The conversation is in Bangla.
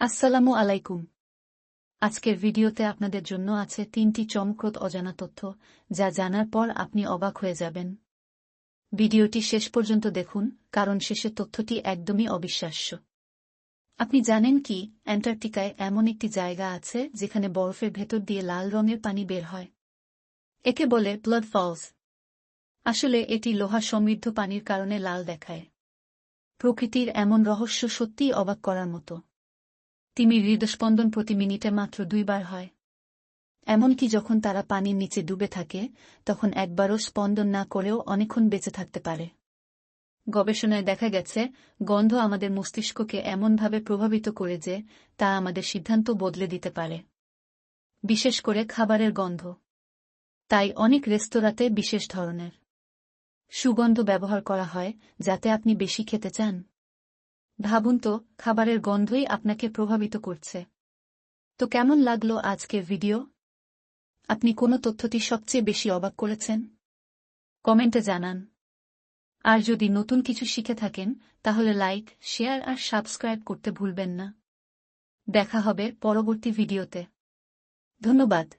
আসসালামু আলাইকুম। আজকের ভিডিওতে আপনাদের জন্য আছে তিনটি চমকপ্রদ অজানা তথ্য, যা জানার পর আপনি অবাক হয়ে যাবেন। ভিডিওটি শেষ পর্যন্ত দেখুন, কারণ শেষের তথ্যটি একদমই অবিশ্বাস্য। আপনি জানেন কি, অ্যান্টার্কটিকায় এমন একটি জায়গা আছে যেখানে বরফের ভেতর দিয়ে লাল রঙের পানি বের হয়। একে বলে ব্লাড ফলস। আসলে এটি লোহা সমৃদ্ধ পানির কারণে লাল দেখায়। প্রকৃতির এমন রহস্য সত্যিই অবাক করার মতো। তিমির হৃদস্পন্দন প্রতি মিনিটে মাত্র দুইবার হয়। এমনকি যখন তারা পানির নিচে ডুবে থাকে, তখন একবারও স্পন্দন না করেও অনেকক্ষণ বেঁচে থাকতে পারে। গবেষণায় দেখা গেছে, গন্ধ আমাদের মস্তিষ্ককে এমনভাবে প্রভাবিত করে যে, তা আমাদের সিদ্ধান্ত বদলে দিতে পারে। বিশেষ করে খাবারের গন্ধ। তাই অনেক রেস্তোরাঁতে বিশেষ ধরনের সুগন্ধ ব্যবহার করা হয়, যাতে আপনি বেশি খেতে চান। ভাবুন তো, খাবারের গন্ধই আপনাকে প্রভাবিত করছে। তো কেমন লাগল আজকের ভিডিও? আপনি কোন তথ্যটি সবচেয়ে বেশি অবাক করেছেন? কমেন্টে জানান। আর যদি নতুন কিছু শিখে থাকেন, তাহলে লাইক, শেয়ার আর সাবস্ক্রাইব করতে ভুলবেন না। দেখা হবে পরবর্তী ভিডিওতে। ধন্যবাদ।